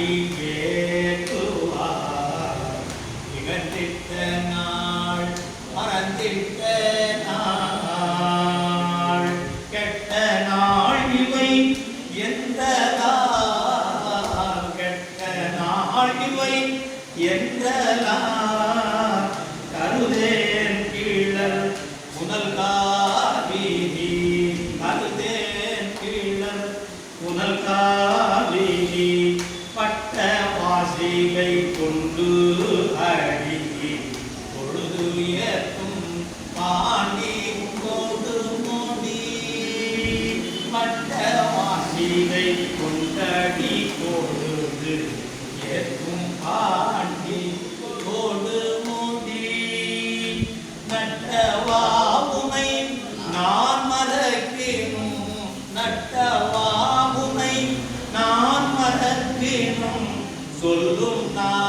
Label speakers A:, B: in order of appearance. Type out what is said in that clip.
A: அடியேத்துவா இகந்திட்ட நாள் மறந்திட்ட நாள் கெட்ட நாள் இவை எந்த கெட்ட நாள் இவை வாசிகை கொண்டு அடி பொழுது உயர்த்தும் பாண்டி கொண்டு மோடி. பட்ட வாசிகை கொண்டடி பொழுது ஏற்கும் பா சொல்லும் நான்